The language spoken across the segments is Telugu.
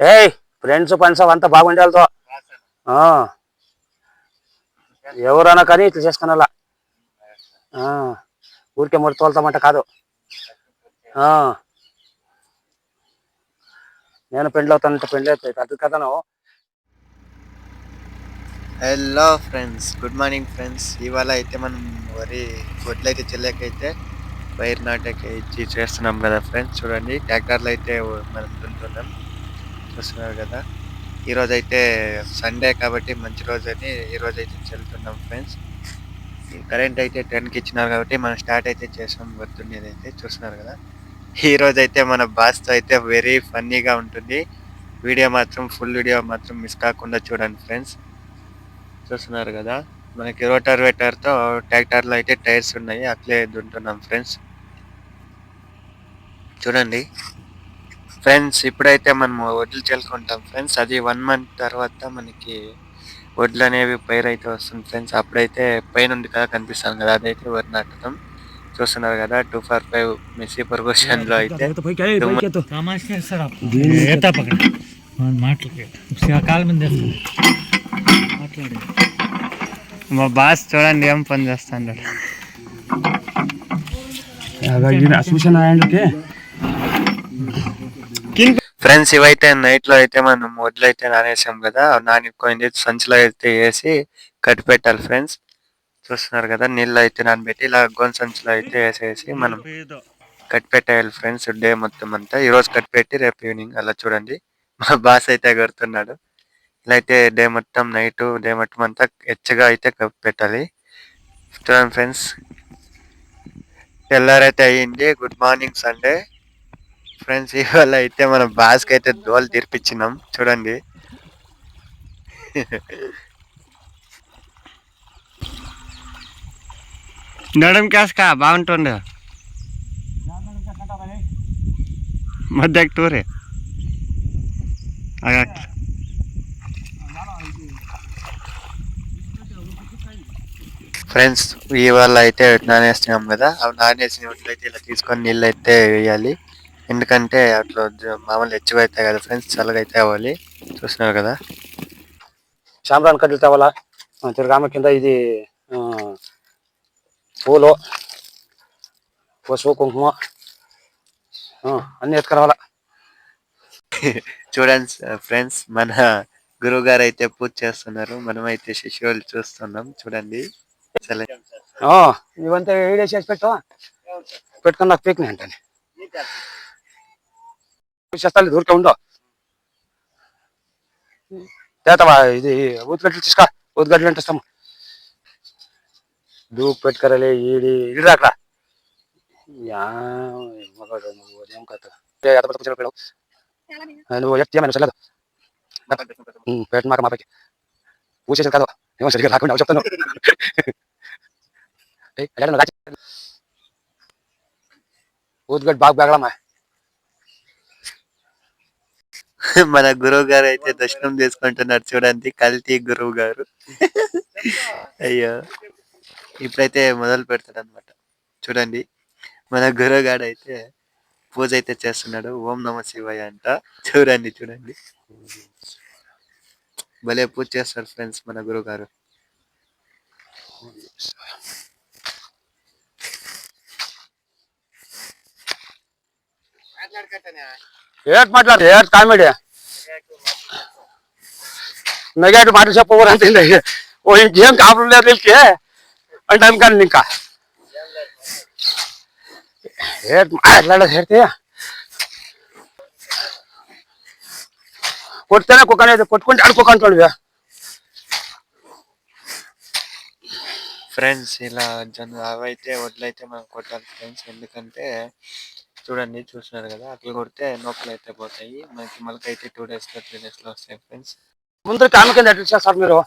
ఏయ్ ఫ్రెండ్స్ ఫ్రెండ్స్ అంతా బాగుండాలతో రాశాను. ఆ. ఎవరైనా కానీ ఇట్లా చేసుకునేలా ఆ. ఊరికే ముడి తోలుతామంట కాదు ఆ. నేను పెండ్లి అవుతానంటే పెండ్లి అవుతాయి అది కథను hello friends good morning friends ఇవాళ అయితే మనం వరి వడ్లు అయితే చెల్లకైతే పైరు నాటకి ఇచ్చి చేస్తున్నాం కదా ఫ్రెండ్స్. చూడండి ట్రాక్టర్లు అయితే మనం దున్నుతున్నాం చూస్తున్నారు కదా. ఈరోజు అయితే సండే కాబట్టి మంచి రోజు అని ఈరోజు అయితే చెల్లుతున్నాం ఫ్రెండ్స్ కరెంట్ అయితే టెన్కి ఇచ్చినారు కాబట్టి మనం స్టార్ట్ అయితే చేసాం వద్దుండేది అయితే చూస్తున్నారు కదా. ఈరోజు అయితే మన బాస్తో అయితే వెరీ ఫన్నీగా ఉంటుంది. వీడియో మాత్రం ఫుల్ వీడియో మాత్రం మిస్ కాకుండా చూడండి ఫ్రెండ్స్. చూస్తున్నారు కదా. మనకి రోటర్తో ట్రాక్టర్లో అయితే టైర్స్ ఉన్నాయి. అట్లే దుంటున్నాం ఫ్రెండ్స్. చూడండి. ఫ్రెండ్స్ ఇప్పుడైతే మనం వడ్లు చల్లుకుంటాం ఫ్రెండ్స్. అది వన్ మంత్ తర్వాత మనకి వడ్లు అనేవి పైరు అయితే వస్తుంది ఫ్రెండ్స్. అప్పుడైతే పైన ఉంది కదా కనిపిస్తాను కదా అదైతే వరి నాటుతాం చూస్తున్నారు కదా టూ ఫార్ ఫైవ్ మెస్సీ పొజిషన్లో అయితే. మాట్లాడు. మా బాస్ చూడండి ఏం పని చేస్తాడు. ఫ్రెండ్స్ ఇవైతే నైట్లో అయితే మనం వడ్లు అయితే నానేసాం కదా నానిపోయింది సంచిలో అయితే వేసి కట్టి పెట్టాలి ఫ్రెండ్స్. చూస్తున్నారు కదా నీళ్ళు అయితే నానబెట్టి ఇలా గోన్ సంచిలో అయితే వేసేసి మనం కట్టి పెట్టేయాలి ఫ్రెండ్స్ డే మొత్తం అంతా. ఈ రోజు కట్టి పెట్టి రేపు ఈవినింగ్ అలా చూడండి. మా బాస్ అయితే ఎగురుతున్నాడు. ఇలా అయితే డే మొత్తం నైట్ డే మొత్తం అంతా ఎచ్చగా అయితే పెట్టాలి. చూడండి ఫ్రెండ్స్. తెల్లారైతే అయ్యింది. Good morning Sunday. ఫ్రెండ్స్ ఇవాళ అయితే మనం బాస్కి అయితే దోలు తీర్పించినాం చూడండి. నడం క్యాస్కా బాగుంటుండే. మధ్య టూరే ఫ్రెండ్స్ ఇవాళ అయితే నానేస్తున్నాం కదా. అవి నానేసిన వాటిలో అయితే ఇలా తీసుకొని నీళ్ళు అయితే వేయాలి. ఎందుకంటే అట్లా మామూలు ఎక్కువ అవుతాయి కదా ఫ్రెండ్స్ చల్లగా అయితే అవ్వాలి. చూస్తున్నారు కదా? సాంబ్రాన్ కడ్డలు తేవాలా తిరగామ కింద ఇది పూలు పసుపు కుంకుమ అన్ని ఎత్తుకురావాలా? చూడండి ఫ్రెండ్స్ మన గురువు గారు అయితే పూజ చేస్తున్నారు. మనం అయితే శిష్యులు చూస్తున్నాం. చూడండి. సరే? ఇవంతా వీడియో చేసి పెట్టు. పెట్టుకుని నాకు పీక్ని అంటాను. చేస్తాను దూరికే ఉండో. చేతవా ఇది ఊతుగడ్డలు తీసుకో. ఊతుగడ్డలు అంటే ఇస్తాము దూపు పెట్టుకరలే ఈడి యా మగాడు నువ్వు ఏం కథ? ఎత పెట్టుకు నువ్వు పెట్టు పూసేసి కాదు ఏమో సరిగ్గా రాకుండా చెప్తాను ఏయ్, అయ్యా, నువ్వు రాచి. ఊతుగడ్డ బాగా బెగలమ్మా మన గురువు గారు అయితే దర్శనం చేసుకుంటున్నారు చూడండి కల్తీ గురువు గారు అయ్యో. ఇప్పుడైతే మొదలు పెడతాడు అనమాట చూడండి మన గురువు గారు అయితే పూజ అయితే చేస్తున్నాడు. ఓం నమ శివాయ అంట. చూడండి చూడండి. భలే పూజ చేస్తాడు ఫ్రెండ్స్ మన గురువు గారు ఏట్ మాట్లాడు ఏట్ కామెడీ నెగేట్ మాటలు చెప్పకూడదు అంతే ఓ ఇంకేం కాపురం లేదు వీళ్ళకి అంటే అనుకోండి ఇంకా ఏట్ మాట్లాడదు హెడితే కొడితేనే కుక్క అనేది కొట్టుకుంటే అడుకోకంటాడు ఫ్రెండ్స్ ఇలా జన అవైతే వడ్లయితే మనం కొట్టాలి ఫ్రెండ్స్ ఎందుకంటే చూడండి చూస్తున్నారు కదా? అట్లా కొడితే నొప్పులు అయితే పోతాయి. మనకి మొలక అయితే టూ డేస్లో త్రీ డేస్లో వస్తాయి ఫ్రెండ్స్ ముందు కామె కింద ఎట్లా చేస్తారు మీరు.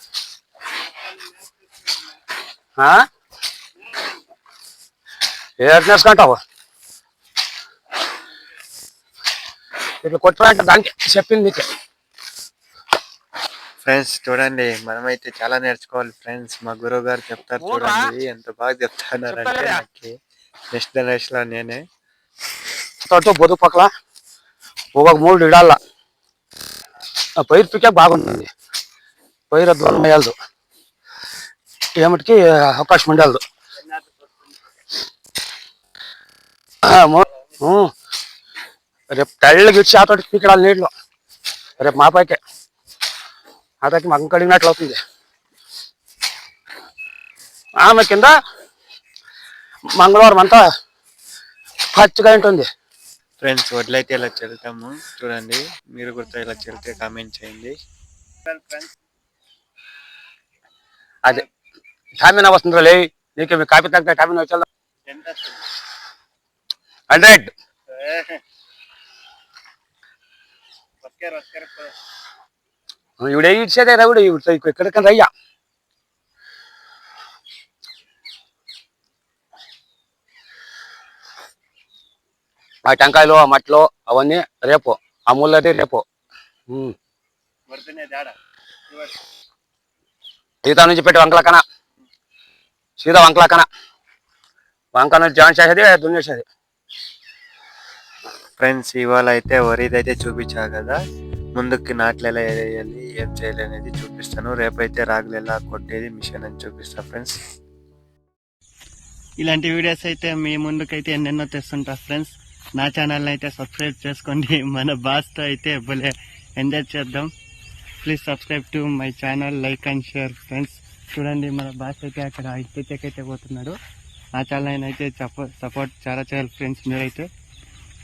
నేర్చుకుంటావు? ఇట్లా కొట్టుకుంటే దానికి చెప్పింది నీకు. ఫ్రెండ్స్ చూడండి మనమైతే చాలా నేర్చుకోవాలి ఫ్రెండ్స్ మా గురువు గారు చెప్తారు? చూడండి ఎంత బాగా చెప్తున్నారంటే చెప్పలేదా? నాకు నెక్స్ట్ జనరేషన్లో నేనే. తోట బొదు పక్కల ఒక మూడు ఇడాల ఆ పైరు పికే బాగుంటుంది పైరు దూరం వేయాలదు ఏమిటికి అవకాశం ఉండదు రేపు తెల్లకి ఇచ్చి తోటికి పీకడాలి నీళ్ళు రేపు మా పైకే ఆతోటి మగం కడిగినట్లు అవుతుంది ఆమె కింద మంగళవారం అంతా పచ్చిగా ఉంటుంది ఫ్రెండ్స్ వడ్లయితే ఇలా చెల్తాము? చూడండి మీరు కూడా ఇలా చెల్తే కామెంట్ చేయండి. అదే టామినా వస్తుందిరా లే. నీకు మీ కాపీ తగ్గ టామినా వచ్చా హండ్రెడ్. ఇవిడే ఇచ్చేదే రవిడు ఎక్కడికైనా రయ్యా. ఆ టెంకాయలు ఆ మట్లో అవన్నీ రేపు ఆ ముళ్ళది రేపు. సీతా నుంచి పెట్టి వంకలకన సీతా వంకలకన వంక నుంచి జాయిన్ చేసేది దున్నేసేది ఫ్రెండ్స్ ఇవాళ అయితే వరిది అయితే చూపించా కదా. ముందుకి నాట్లు ఎలా వేయాలి ఏం చేయాలి అనేది చూపిస్తాను. రేపైతే రాగులు ఎలా కొట్టేది మిషన్ అని చూపిస్తా ఫ్రెండ్స్. ఇలాంటి వీడియోస్ అయితే మీ ముందుకైతే ఎన్నెన్నో తెస్తుంటా ఫ్రెండ్స్. నా ఛానల్ని అయితే సబ్స్క్రైబ్ చేసుకోండి. మన బాస్తో అయితే భలే ఎంజాయ్ చేద్దాం. Please subscribe to my channel like and share friends చూడండి మన బాస్ అయితే అక్కడ అయితే పోతున్నాడు. నా ఛానల్ అయితే సపోర్ట్ చాలా చేయాలి ఫ్రెండ్స్ మీరైతే.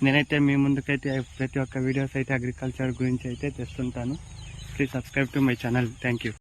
నేనైతే మీ ముందుకైతే ప్రతి ఒక్క వీడియోస్ అయితే అగ్రికల్చర్ గురించి అయితే తెస్తుంటాను. Please subscribe to my channel thank you